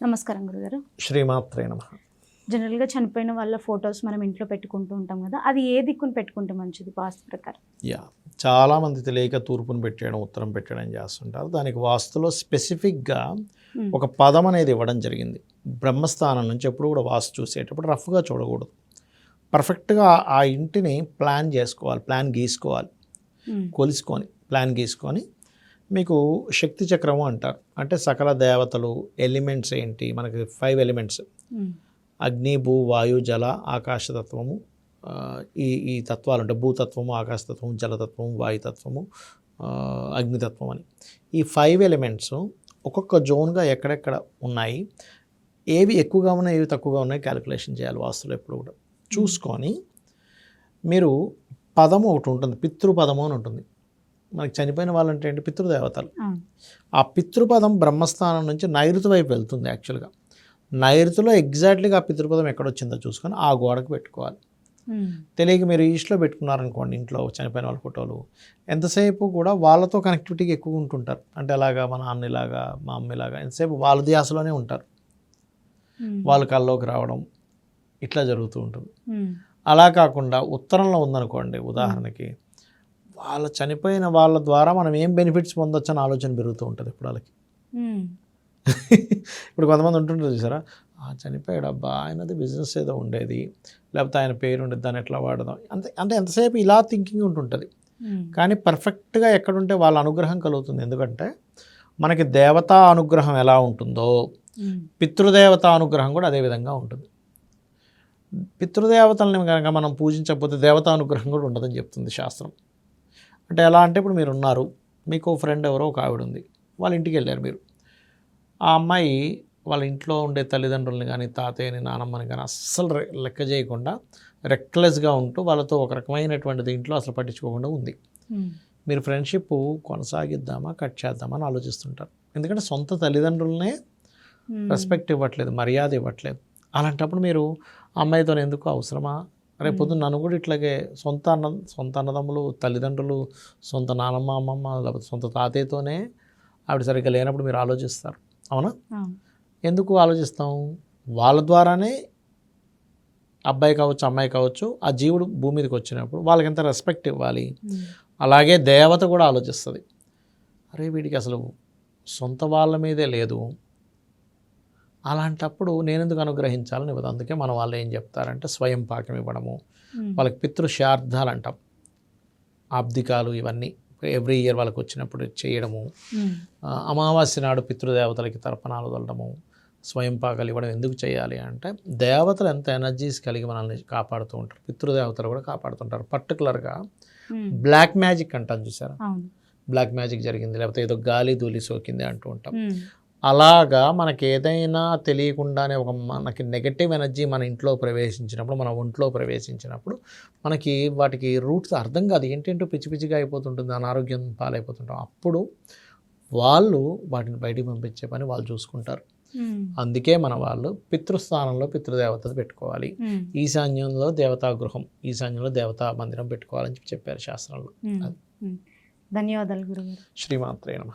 నమస్కారం గురుగారు. శ్రీమాత్రే నమ. జనరల్గా చనిపోయిన వాళ్ళ ఫొటోస్ మనం ఇంట్లో పెట్టుకుంటూ ఉంటాం కదా అది ఏ దిక్కును పెట్టుకుంటే మంచిది వాస్తు ప్రకారం? యా చాలామంది తెలియక తూర్పును పెట్టేయడం ఉత్తరం పెట్టడం చేస్తుంటారు. దానికి వాస్తులో స్పెసిఫిక్గా Hmm. ఒక పదం అనేది ఇవ్వడం జరిగింది. బ్రహ్మస్థానం నుంచి ఎప్పుడు కూడా వాస్తు చూసేటప్పుడు రఫ్గా చూడకూడదు. పర్ఫెక్ట్గా ఆ ఇంటిని ప్లాన్ చేసుకోవాలి ప్లాన్ గీసుకోవాలి. ఉమ్, కొలుసుకొని ప్లాన్ గీసుకొని మీకు శక్తి చక్రము అంటారు. అంటే సకల దేవతలు ఎలిమెంట్స్ ఏంటి? మనకి ఫైవ్ ఎలిమెంట్స్. అగ్ని భూ వాయు జల ఆకాశతత్వము ఈ ఈ తత్వాలు అంటే భూతత్వము ఆకాశతత్వము జలతత్వము వాయుతత్వము అగ్నితత్వం అని. ఈ ఫైవ్ ఎలిమెంట్స్ ఒక్కొక్క జోన్గా ఎక్కడెక్కడ ఉన్నాయి? ఏవి ఎక్కువగా ఉన్నాయి ఏవి తక్కువగా ఉన్నాయి క్యాలిక్యులేషన్ చేయాలి వాస్తులు ఎప్పుడు కూడా. చూసుకొని మీరు పదము ఒకటి ఉంటుంది పితృపదము అని ఉంటుంది. మనకి చనిపోయిన వాళ్ళంటే ఏంటి? పితృదేవతలు. ఆ పితృపదం బ్రహ్మస్థానం నుంచి నైరుతి వైపు వెళ్తుంది యాక్చువల్గా. నైరుతిలో ఎగ్జాక్ట్లీగా ఆ పితృపదం ఎక్కడొచ్చిందో చూసుకొని ఆ గోడకు పెట్టుకోవాలి. తెలియక మీరు ఈస్ట్లో పెట్టుకున్నారనుకోండి ఇంట్లో చనిపోయిన వాళ్ళ ఫోటోలు. ఎంతసేపు కూడా వాళ్ళతో కనెక్టివిటీకి ఎక్కువ ఉంటుంటారు. అంటే అలాగా మా నాన్నలాగా మా అమ్మలాగా ఎంతసేపు వాళ్ళ ధ్యాసలోనే ఉంటారు. వాళ్ళ కల్లోకి రావడం ఇట్లా జరుగుతూ ఉంటుంది. అలా కాకుండా ఉత్తరంలో ఉందనుకోండి ఉదాహరణకి వాళ్ళ చనిపోయిన వాళ్ళ ద్వారా మనం ఏం బెనిఫిట్స్ పొందొచ్చు అని ఆలోచన పెరుగుతూ ఉంటుంది ఇప్పుడు వాళ్ళకి. ఇప్పుడు కొంతమంది ఉంటుంటారు చూసారా? ఆ చనిపోయాడు అబ్బా ఆయనది బిజినెస్ ఏదో ఉండేది లేకపోతే ఆయన పేరు ఉండేది దాన్ని ఎట్లా వాడదాం? అంతే అంటే ఎంతసేపు ఇలా థింకింగ్ ఉంటుంటుంది. కానీ పర్ఫెక్ట్గా ఎక్కడుంటే వాళ్ళ అనుగ్రహం కలుగుతుంది. ఎందుకంటే మనకి దేవతా అనుగ్రహం ఎలా ఉంటుందో పితృదేవత అనుగ్రహం కూడా అదే విధంగా ఉంటుంది. పితృదేవతల్ని కనుక మనం పూజించకపోతే దేవతా అనుగ్రహం కూడా ఉండదని చెప్తుంది శాస్త్రం. అంటే ఎలా అంటే ఇప్పుడు మీరు ఉన్నారు. మీకు ఫ్రెండ్ ఎవరో ఒక ఆవిడ ఉంది. వాళ్ళ ఇంటికి వెళ్ళారు మీరు. ఆ అమ్మాయి వాళ్ళ ఇంట్లో ఉండే తల్లిదండ్రుల్ని కానీ తాతయ్యని నానమ్మని కానీ అస్సలు లెక్క చేయకుండా రెక్లెస్గా ఉంటూ వాళ్ళతో ఒక రకమైనటువంటి దీంట్లో అసలు పట్టించుకోకుండా ఉంది. మీరు ఫ్రెండ్షిప్ కొనసాగిద్దామా కట్ చేద్దామా అని ఆలోచిస్తుంటారు. ఎందుకంటే సొంత తల్లిదండ్రులనే రెస్పెక్ట్ ఇవ్వట్లేదు మర్యాద ఇవ్వట్లేదు. అలాంటప్పుడు మీరు అమ్మాయితో ఎందుకు అవసరమా? రేపు పొద్దున్న నన్ను కూడా ఇట్లాగే సొంత అన్న సొంత అన్నదమ్ములు తల్లిదండ్రులు సొంత నానమ్మ అమ్మమ్మ లేకపోతే సొంత తాతయ్యతోనే ఆవిడ సరిగ్గా లేనప్పుడు మీరు ఆలోచిస్తారు. అవునా. ఎందుకు ఆలోచిస్తాం? వాళ్ళ ద్వారానే అబ్బాయి కావచ్చు అమ్మాయి కావచ్చు ఆ జీవుడు భూమి మీదకి వచ్చినప్పుడు వాళ్ళకి ఎంత రెస్పెక్ట్ ఇవ్వాలి? అలాగే దేవత కూడా ఆలోచిస్తుంది. అరే వీడికి అసలు సొంత వాళ్ళ మీదే లేదు. అలాంటప్పుడు నేను ఎందుకు అనుగ్రహించాలని ఇవ్వదు అందుకే మన వాళ్ళు ఏం చెప్తారంటే స్వయం పాకం ఇవ్వడము. వాళ్ళకి పితృశార్థాలు అంటాం. ఆబ్దికాలు ఇవన్నీ ఎవ్రీ ఇయర్ వాళ్ళకి వచ్చినప్పుడు చేయడము. అమావాస్య నాడు పితృదేవతలకి తర్పణాలు వదలడము స్వయం పాకాలు ఇవ్వడం ఎందుకు చేయాలి అంటే దేవతలు ఎంత ఎనర్జీస్ కలిగి మనల్ని కాపాడుతూ ఉంటారు. పితృదేవతలు కూడా కాపాడుతుంటారు. పర్టికులర్గా బ్లాక్ మ్యాజిక్ అంటాం చూసారా? బ్లాక్ మ్యాజిక్ జరిగింది లేకపోతే ఏదో గాలి ధూళి సోకింది అంటూ ఉంటాం. అలాగా మనకి ఏదైనా తెలియకుండానే ఒక మనకి నెగటివ్ ఎనర్జీ మన ఇంట్లో ప్రవేశించినప్పుడు మన ఒంట్లో ప్రవేశించినప్పుడు మనకి వాటికి రూట్స్ అర్థం కాదు. ఏంటంటో పిచ్చి పిచ్చిగా అయిపోతుంటుంది అనారోగ్యం పాలైపోతుంటాం. అప్పుడు వాళ్ళు వాటిని బయటికి పంపించే పని వాళ్ళు చూసుకుంటారు. అందుకే మన వాళ్ళు పితృస్థానంలో పితృదేవతలు పెట్టుకోవాలి. ఈశాన్యంలో దేవతా గృహం ఈశాన్యంలో దేవతా మందిరం పెట్టుకోవాలని చెప్పి చెప్పారు శాస్త్రంలో. ధన్యవాదాలు గురుగారు. శ్రీమాత్రే నమ.